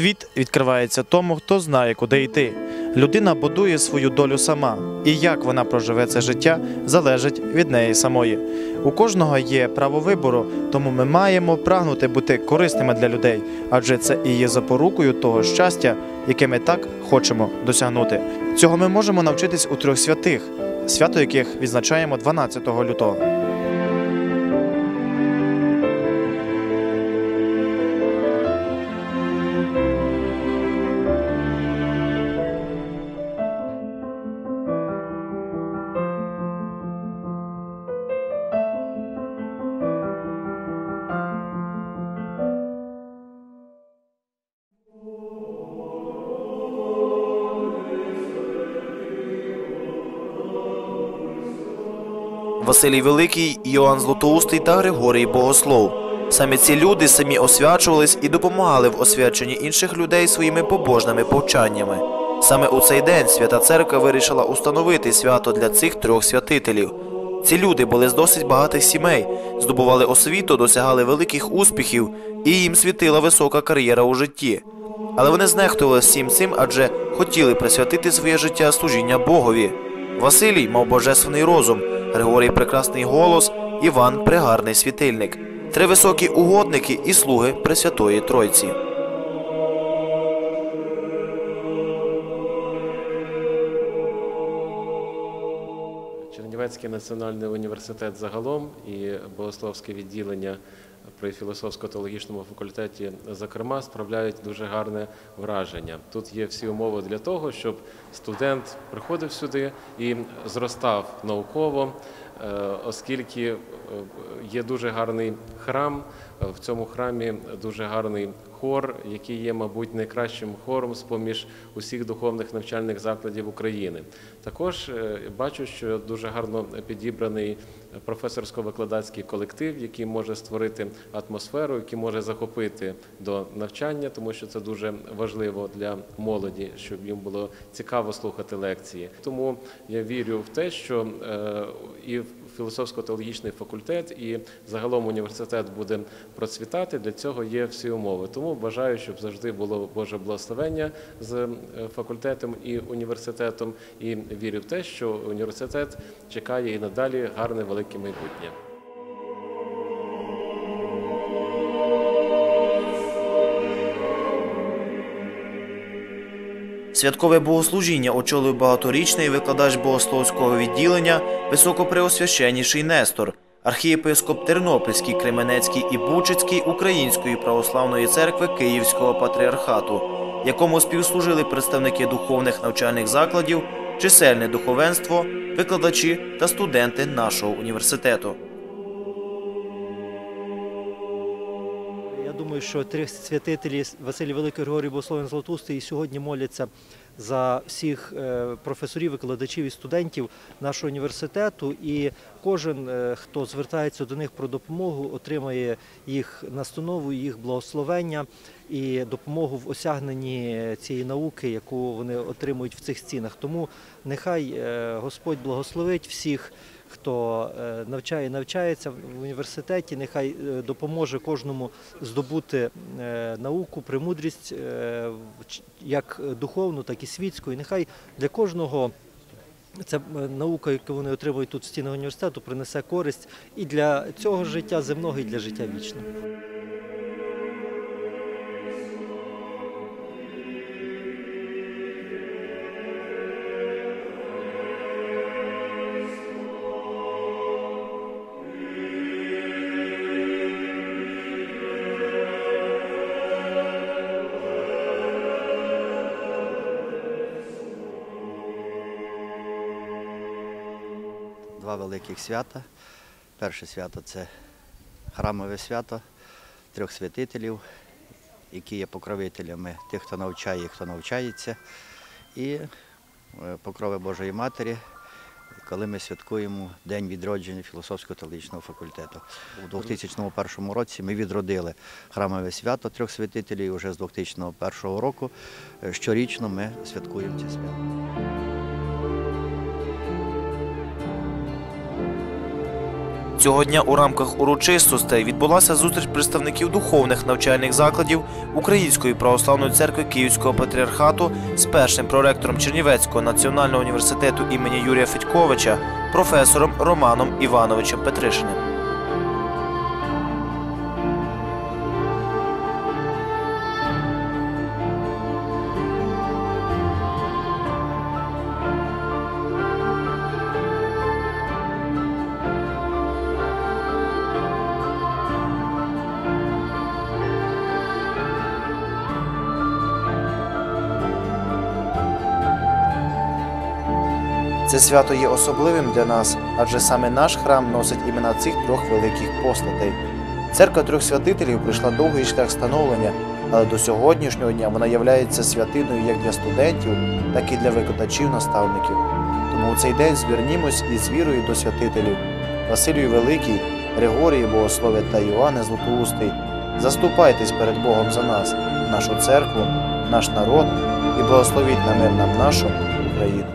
Світ відкривається тому, хто знає, куди йти. Людина будує свою долю сама, і як вона проживе це життя, залежить від неї самої. У кожного є право вибору, тому ми маємо прагнути бути корисними для людей, адже це і є запорукою того щастя, яке ми так хочемо досягнути. Цього ми можемо навчитись у трьох святих, свято яких відзначаємо 12 лютого. Василій Великий, Іоанн Златоустий та Григорій Богослов. Саме ці люди самі освячувались і допомагали в освяченні інших людей своїми побожними повчаннями. Саме у цей день Свята Церква вирішила установити свято для цих трьох святителів. Ці люди були з досить багатих сімей, здобували освіту, досягали великих успіхів, і їм світила висока кар'єра у житті. Але вони знехтували всім цим, адже хотіли присвятити своє життя служіння Богові. Василій мав божественний розум, Григорій прекрасний голос, Іван пригарний світильник. Три високі угодники і слуги Пресвятої Тройці. Чернівецький національний університет загалом і богословське відділення при філософсько-теологічному факультеті, зокрема, справляють дуже гарне враження. Тут є всі умови для того, щоб студент приходив сюди і зростав науково, оскільки е, є дуже гарний храм. В цьому храмі дуже гарний хор, який є, мабуть, найкращим хором з поміж усіх духовних навчальних закладів України. Також е, бачу, що дуже гарно підібраний професорсько-викладацький колектив, який може створити атмосферу, який може захопити до навчання, тому що це дуже важливо для молоді, щоб їм було цікаво слухати лекції. Тому я вірю в те, що е, і філософсько-теологічний факультет, і загалом університет буде процвітати. Для цього є всі умови. Тому бажаю, щоб завжди було Боже благословення з е, факультетом і університетом. І вірю в те, що університет чекає і надалі гарне велике майбутнє. Святкове богослужіння очолив багаторічний викладач богословського відділення високопреосвященніший Нестор, архієпископ Тернопільський, Кременецький і Бучицький Української православної церкви Київського патріархату, якому співслужили представники духовних навчальних закладів, чисельне духовенство, викладачі та студенти нашого університету. Думаю, що три святителі Василій Великий Григорій Богословен Златустий і сьогодні моляться за всіх е, професорів, викладачів і студентів нашого університету. І кожен, е, хто звертається до них про допомогу, отримає їх настанову, їх благословення і допомогу в осягненні цієї науки, яку вони отримують в цих стінах. Тому нехай е, Господь благословить всіх хто е, навчає і навчається в університеті, нехай е, допоможе кожному здобути е, науку, премудрість як духовну, так і світську. І нехай для кожного. Ця наука, яку вони отримують тут в стінах університету, принесе користь і для цього життя земного, і для життя вічного. Два великих свята. Перше свято це храмове свято трьох святителів, які є покровителями тих, хто навчає і хто навчається. І е, покрови Божої Матері, коли ми святкуємо День відродження філософсько-теологічного факультету. У 2001 році ми відродили храмове свято трьох святителів. і Вже з 2001 року е, щорічно ми святкуємо це свято. Цього дня у рамках урочистостей відбулася зустріч представників духовних навчальних закладів Української православної церкви Київського патріархату з першим проректором Чернівецького національного університету імені Юрія Федьковича, професором Романом Івановичем Петришиним. Це свято є особливим для нас, адже саме наш храм носить імена цих трьох великих постатей. Церква трьох святителів пройшла довгий шлях становлення, але до сьогоднішнього дня вона являється святиною як для студентів, так і для викладачів-наставників. Тому у цей день звернімось із вірою до святителів Василій Великий, Григорій Богослов'я та Іоанне Златоустий. Заступайтесь перед Богом за нас, нашу церкву, наш народ і благословіть на мир нам нашу Україну.